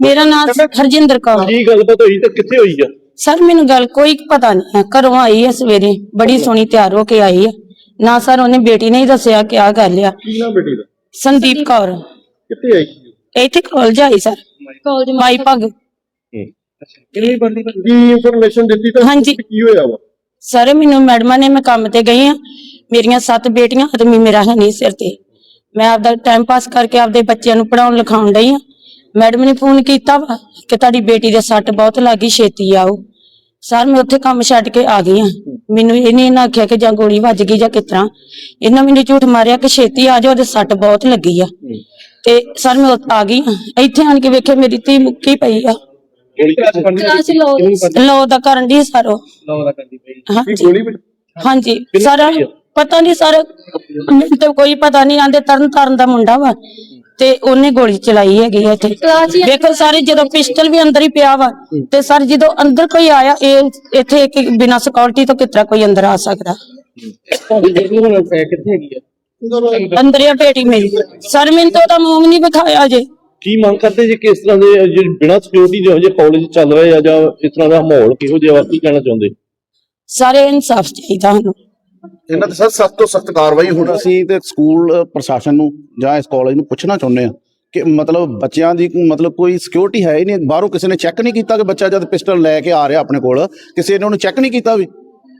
ਮੇਰਾ ਨਾਮ ਹਰਜਿੰਦਰ ਕੌਰ। ਕੀ ਗੱਲਬਾਤ ਹੋਈ ਤੇ ਕਿੱਥੇ ਹੋਈ ਆ? ਸਰ ਮੈਨੂੰ ਗੱਲ ਕੋਈ ਪਤਾ ਨਹੀਂ ਹੈ। ਘਰੋਂ ਆਈ ਹੈ ਸਵੇਰੇ ਬੜੀ ਸੋਹਣੀ ਤਿਆਰ ਹੋ ਕੇ ਆਈ ਹੈ। ਨਾ ਸਰ ਉਹਨੇ ਬੇਟੀ ਨੇ ਹੀ ਦੱਸਿਆ ਕਿ ਆ ਗੱਲ ਆ। ਕੀ ਨਾਮ ਬੇਟੀ ਦਾ? ਸੰਦੀਪ ਕੌਰ। ਕਿੱਥੇ ਆਈ ਇੱਥੇ ਕਾਲਜ ਆਈ ਸਰ। ਕਾਲਜ ਮਾਈ ਭਗ। ਕਿੰਨੀ ਬੰਦੀ ਕੀ ਇਨਫੋਰਮੇਸ਼ਨ ਦਿੱਤੀ ਤਾਂ ਹਾਂਜੀ। ਕੀ ਹੋਇਆ ਵਾ? ਸਰ ਮੈਨੂੰ ਮੈਡਮਾਂ ਨੇ ਮੈਂ ਕੰਮ ਤੇ ਗਈ ਆ ਮੇਰੀਆਂ ਸੱਤ ਬੇਟੀਆਂ ਆਦਮੀ ਮੇਰਾ ਹੈ ਨਹੀਂ ਸਿਰ ਤੇ। ਮੈਂ ਆਪਦਾ ਟਾਈਮ ਪਾਸ ਕਰਕੇ ਆਪਦੇ ਬੱਚਿਆਂ ਨੂੰ ਪੜਾਉਣ ਲਿਖਾਉਣ ਡਈ ਆ ਮੈਡਮ ਨੇ ਫੋਨ ਕੀਤਾ ਵਾ ਕਿ ਤੁਹਾਡੀ ਬੇਟੀ ਦੇ ਸੱਟ ਬਹੁਤ ਲੱਗੀ ਛੇਤੀ ਆਓ। ਸਰ ਮੈਂ ਉੱਥੇ ਕੰਮ ਛੱਡ ਕੇ ਆ ਗਈ ਆ ਮੈਨੂੰ ਇਹਨੇ ਨਾ ਆਖਿਆ ਕਿ ਜਾਂ ਗੋਲੀ ਵੱਜ ਗਈ ਜਾਂ ਕਿਸ ਤਰ੍ਹਾਂ। ਇਹਨਾਂ ਮੈਨੂੰ ਝੂਠ ਮਾਰਿਆ ਕਿ ਛੇਤੀ ਆ ਜਾਓ ਉਹਦੇ ਸੱਟ ਬਹੁਤ ਲੱਗੀ ਆ। ਤੇ ਸਰ ਮੈਂ ਉੱਥੇ ਆ ਗਈ ਆਂ। ਇੱਥੇ ਆਣ ਕੇ ਵੇਖਿਆ ਮੇਰੀ ਧੀ ਮੁੱਕੀ ਪਈ ਆ। ਗੋਲੀ ਕਲਾਸ ਲੋ ਦਾ ਕਰਨ ਦੀ ਸਰ ਉਹ। ਲਾਉਦਾ ਕਰਦੀ ਪਈ। ਹਾਂਜੀ ਗੋਲੀ ਵਿੱਚ ਹਾਂਜੀ। ਸਰ ਪਤਾ ਨਹੀਂ ਸਰ ਮੈਨੂੰ ਤਾਂ ਕੋਈ ਪਤਾ ਨਹੀਂ ਆਂਦੇ ਤਰਨ ਤਾਰਨ ਦਾ ਮੁੰਡਾ ਵਾ। ਤੇ ਉਹਨੇ ਗੋਲੀ ਚਲਾਈ ਹੈਗੀ ਆ ਇੱਥੇ। ਵੇਖੋ ਸਾਰੇ ਜਦੋਂ ਪਿਸਟਲ ਵੀ ਅੰਦਰ ਹੀ ਪਿਆ ਵਾ ਤੇ ਸਰ ਜਦੋਂ ਅੰਦਰ ਕੋਈ ਆਇਆ ਇਹ ਇੱਥੇ ਇੱਕ ਬਿਨਾ ਸਿਕਿਉਰਿਟੀ ਤੋਂ ਕਿਤਰਾ ਕੋਈ ਅੰਦਰ ਆ ਸਕਦਾ। ਤੁਹਾਡੀ ਜਿਹੜੀ ਹੁਣ ਕਿੱਥੇ ਹੈਗੀ ਆ ਅੰਦਰ ਹੀ ਆ ਬੇਟੀ ਮੇਰੀ। ਸਰ ਮੈਨੂੰ ਤਾਂ ਉਹਦਾ ਮੂੰਹ ਨਹੀਂ ਵਿਖਾਇਆ ਜੇ ਕੀ ਮੰਗ ਕਰਦੇ ਜੀ ਕਿਸ ਤਰ੍ਹਾਂ ਦੇ ਜਿਹੜੇ ਬਿਨਾਂ ਸਿਕਿਉਰਿਟੀ ਦੇ ਜੇ ਕਾਲਜ ਚੱਲ ਰਹੇ ਆ ਜਾਂ ਇਸ ਤਰ੍ਹਾਂ ਦਾ ਮਾਹੌਲ ਕਿਹੋ ਜਿਹਾ ਵਾ ਕੀ ਕਹਿਣਾ ਚਾਹੁੰਦੇ? ਸਾਰੇ ਇਨਸਾਫ ਚਾਹੀਦਾ ਸਾਨੂੰ। ਇਹਨਾਂ ਤੇ ਸਰ ਸਖਤ ਤੋਂ ਸਖਤ ਕਾਰਵਾਈ ਹੁਣ ਅਸੀਂ ਤੇ ਸਕੂਲ ਪ੍ਰਸ਼ਾਸਨ ਨੂੰ ਜਾਂ ਇਸ ਕਾਲਜ ਨੂੰ ਪੁੱਛਣਾ ਚਾਹੁੰਦੇ ਆ ਕਿ ਮਤਲਬ ਬੱਚਿਆਂ ਦੀ ਮਤਲਬ ਕੋਈ ਸਿਕਿਉਰਿਟੀ ਹੈ ਹੀ ਨਹੀਂ, ਬਾਹਰੋਂ ਕਿਸੇ ਨੇ ਚੈੱਕ ਨਹੀਂ ਕੀਤਾ ਕਿ ਬੱਚਾ ਜਦ ਪਿਸਟਲ ਲੈ ਕੇ ਆ ਰਿਹਾ ਆਪਣੇ ਕੋਲ, ਕਿਸੇ ਨੇ ਉਹਨੂੰ ਚੈੱਕ ਨਹੀਂ ਕੀਤਾ ਵੀ?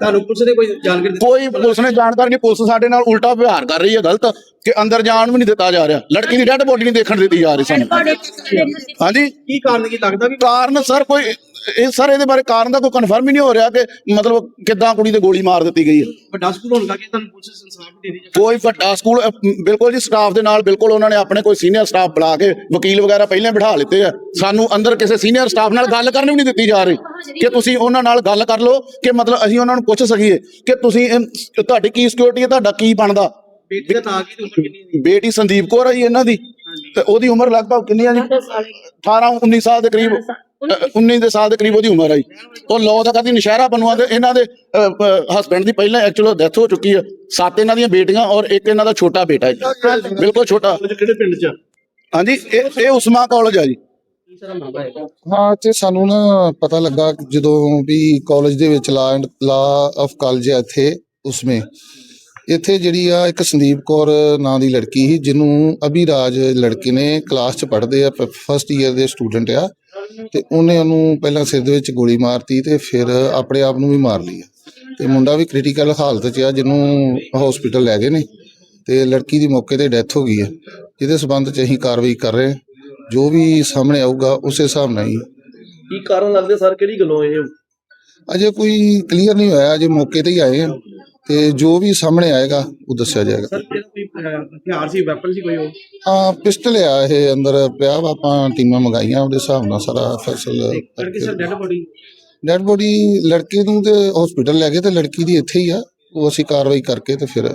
ਤੁਹਾਨੂੰ ਪੁਲਿਸ ਨੇ ਕੋਈ ਜਾਣਕਾਰੀ ਦਿੱਤੀ? ਕੋਈ ਪੁਲਿਸ ਨੇ ਜਾਣਕਾਰੀ ਨਹੀਂ ਪੁਲਿਸ ਸਾਡੇ ਨਾਲ ਉਲਟਾ ਵਿਵਹਾਰ ਕਰ ਰਹੀ ਹੈ ਗਲਤ ਕਿ ਅੰਦਰ ਜਾਣ ਵੀ ਨਹੀਂ ਦਿੱਤਾ ਜਾ ਰਿਹਾ। ਲੜਕੀ ਦੀ ਡੈੱਡ ਬੋਡੀ ਨਹੀਂ ਦੇਖਣ ਦਿੱਤੀ ਜਾ ਰਹੀ ਸਾਨੂੰ। ਹਾਂਜੀ। ਕੀ ਕਾਰਨ ਕੀ ਲੱਗਦਾ ਵੀ ਕਾਰਨ ਸਰ ਕੋਈ ਇਹ ਸਰ ਇਹਦੇ ਬਾਰੇ ਕਾਰਨ ਦਾ ਕੋਈ ਕਨਫਰਮ ਹੀ ਨਹੀਂ ਹੋ ਰਿਹਾ ਕਿ ਮਤਲਬ ਕਿੱਦਾਂ ਕੁੜੀ ਤੇ ਗੋਲੀ ਮਾਰ ਦਿੱਤੀ ਗਈ ਹੈ। ਵੱਡਾ ਸਕੂਲ ਹੋਣ ਕਰਕੇ ਤੁਹਾਨੂੰ ਪੁਲਿਸ ਇਨਸਾਫ ਦੇ ਹੈ। ਕੋਈ ਵੱਡਾ ਸਕੂਲ ਬਿਲਕੁਲ ਜੀ ਸਟਾਫ ਦੇ ਨਾਲ ਬਿਲਕੁਲ ਉਹਨਾਂ ਨੇ ਆਪਣੇ ਕੋਈ ਸੀਨੀਅਰ ਸਟਾਫ ਬੁਲਾ ਕੇ ਵਕੀਲ ਵਗੈਰਾ ਪਹਿਲਾਂ ਬਿਠਾ ਲਿੱਤੇ ਆ। ਸਾਨੂੰ ਅੰਦਰ ਕਿਸੇ ਸੀਨੀਅਰ ਸਟਾਫ ਨਾਲ ਗੱਲ ਕਰਨ ਵੀ ਨਹੀਂ ਦਿੱਤੀ ਜਾ ਰਹੀ ਕਿ ਤੁਸੀਂ ਉਹਨਾਂ ਨਾਲ ਗੱਲ ਕਰ ਲਓ ਕਿ ਮਤਲਬ ਅਸੀਂ ਉਹਨਾਂ ਨੂੰ ਪੁੱਛ ਸਕੀਏ ਕਿ ਤੁਸੀਂ ਤੁਹਾਡੀ ਕੀ ਸਿਕਿਉਰਿਟੀ ਹੈ ਤੁਹਾਡਾ ਕੀ ਬਣਦਾ? ਬੇਟੀ ਦਾ ਨਾਂ ਕੀ ਤੇ ਉਮਰ ਕਿੰਨੀ ਹੈ? ਬੇਟੀ ਸੰਦੀਪ ਕੌਰ ਹੈ ਜੀ ਇਹਨਾਂ ਦੀ। ਤੇ ਉਹਦੀ ਉਮਰ ਲਗਭਗ ਕਿੰਨੀ ਹੈ ਜੀ 18 19 ਸਾਲ ਦੇ ਕਰੀਬ। 19 ਦੇ ਸਾਲ ਦੇ ਕਰੀਬ ਉਹਦੀ ਉਮਰ ਹੈ ਜੀ ਉਹ ਲੋ ਦਾ ਕਰਦੀ ਨਸ਼ਹਿਰਾ ਬਣਵਾ ਦੇ। ਇਹਨਾਂ ਦੇ ਹਸਬੰਡ ਦੀ ਪਹਿਲਾਂ ਐਕਚੁਅਲ ਡੈਥ ਹੋ ਚੁੱਕੀ ਹੈ। ਸੱਤ ਇਹਨਾਂ ਦੀਆਂ ਬੇਟੀਆਂ ਔਰ ਇੱਕ ਇਹਨਾਂ ਦਾ ਛੋਟਾ ਬੇਟਾ ਹੈ। ਜੀ ਬਿਲਕੁਲ ਛੋਟਾ। ਕਾਲਜ ਕਿਹੜੇ ਪਿੰਡ 'ਚ ਆ? ਹਾਂਜੀ ਇਹ ਇਹ ਉਸਮਾ ਕਾਲਜ ਆ ਜੀ। ਹਾਂ ਤੇ ਸਾਨੂੰ ਨਾ ਪਤਾ ਲੱਗਾ ਕਿ ਜਦੋਂ ਵੀ ਕਾਲਜ ਦੇ ਵਿੱਚ law and law of college ਹੈ ਇੱਥੇ ਉਸਮੇ। ਇੱਥੇ ਜਿਹੜੀ ਆ ਇੱਕ ਸੰਦੀਪ ਕੌਰ ਨਾਂ ਦੀ ਲੜਕੀ ਸੀ ਜਿਹਨੂੰ ਅਭਿਰਾਜ ਲੜਕੇ ਨੇ ਕਲਾਸ 'ਚ ਪੜ੍ਹਦੇ ਆ ਫਸਟ ਈਅਰ ਦੇ ਸਟੂਡੈਂਟ ਆ। ਤੇ ਉਹਨੇ ਉਹਨੂੰ ਪਹਿਲਾਂ ਸਿਰ ਦੇ ਵਿੱਚ ਗੋਲੀ ਮਾਰਤੀ ਤੇ ਫਿਰ ਆਪਣੇ ਆਪ ਨੂੰ ਵੀ ਮਾਰ ਲਈ ਤੇ ਮੁੰਡਾ ਵੀ ਕ੍ਰਿਟੀਕਲ ਹਾਲਤ 'ਚ ਆ ਜਿਹਨੂੰ ਹਸਪੀਟਲ ਲੈ ਗਏ ਨੇ। ਤੇ ਲੜਕੀ ਦੀ ਮੌਕੇ ਤੇ ਡੈਥ ਹੋ ਗਈ ਹੈ ਜਿਹਦੇ ਸਬੰਧ 'ਚ ਅਸੀਂ ਕਾਰਵਾਈ ਕਰ ਰਹੇ ਹਾਂ। ਜੋ ਵੀ ਸਾਹਮਣੇ ਆਊਗਾ ਉਸੇ ਹਿਸਾਬ ਨਾਲ ਹੀ ਕੀ ਕਾਰਨ ਲੱਗਦੇ ਸਰ? ਕਿਹੜੀ ਗੱਲੋਂ ਇਹ? ਅਜੇ ਕੋਈ ਕਲੀਅਰ ਨਹੀਂ ਹੋਇਆ ਅਜੇ ਮੌਕੇ ਤੇ ਹੀ ਆਏ ਆ। ਤੇ ਜੋ ਵੀ ਸਾਹਮਣੇ ਆਏਗਾ ਉਹ ਦੱਸਿਆ ਜਾਏਗਾ। ਸਰ ਕਿਹੜਾ ਕੋਈ ਅਹ, ਹਥਿਆਰ ਸੀ ਵੈਪਨ ਸੀ ਕੋਈ ਉਹ? ਆ ਪਿਸਟਲ ਆ ਇਹ ਅੰਦਰ ਪਿਆ ਵਾ ਆਪਾਂ ਟੀਮਾਂ ਮੰਗਾਈਆਂ ਉਹਦੇ ਹਿਸਾਬ ਨਾਲ ਸਾਰਾ ਫੈਸਲ ਲੜਕੀ sir dead body dead body ਲੜਕੇ ਨੂੰ ਤੇ ਹਸਪੀਟਲ ਲੈ ਗਏ ਤੇ ਲੜਕੀ ਦੀ ਇੱਥੇ ਹੀ ਆ ਉਹ ਅਸੀਂ ਕਾਰਵਾਈ ਕਰਕੇ ਤੇ ਫਿਰ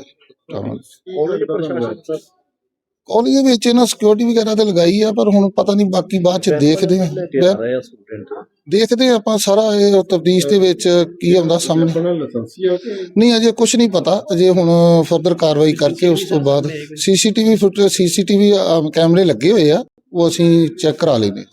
ਕਾਲਜ ਦੇ ਵਿੱਚ ਇਹਨਾਂ ਸਿਕਿਉਰਿਟੀ ਵਗੈਰਾ ਤੇ ਲਗਾਈ ਆ ਪਰ ਹੁਣ ਪਤਾ ਨਹੀਂ ਬਾਕੀ ਬਾਅਦ ਚ ਦੇਖਦੇ ਆ। ਰਹੇ ਆ ਸਟੂਡੈਂਟ ਦੇਖਦੇ ਆ ਆਪਾਂ ਸਾਰਾ ਇਹ ਤਫਤੀਸ਼ ਦੇ ਵਿੱਚ ਕੀ ਆਉਂਦਾ ਸਾਹਮਣੇ। ਆਪਣਾ ਲਾਇਸੈਂਸੀ ਆ ਕਿ ਨਹੀਂ ਅਜੇ ਕੁਝ ਨਹੀਂ ਪਤਾ। ਅਜੇ ਹੁਣ ਫਰਦਰ ਕਾਰਵਾਈ ਕਰਕੇ ਉਸ ਤੋਂ ਬਾਅਦ ਸੀਸੀਟੀਵੀ ਫੁਟੇਜ ਸੀਸੀਟੀਵੀ ਕੈਮਰੇ ਲੱਗੇ ਹੋਏ ਆ। ਉਹ ਅਸੀਂ ਚੈੱਕ ਕਰਾ ਲੈਨੇ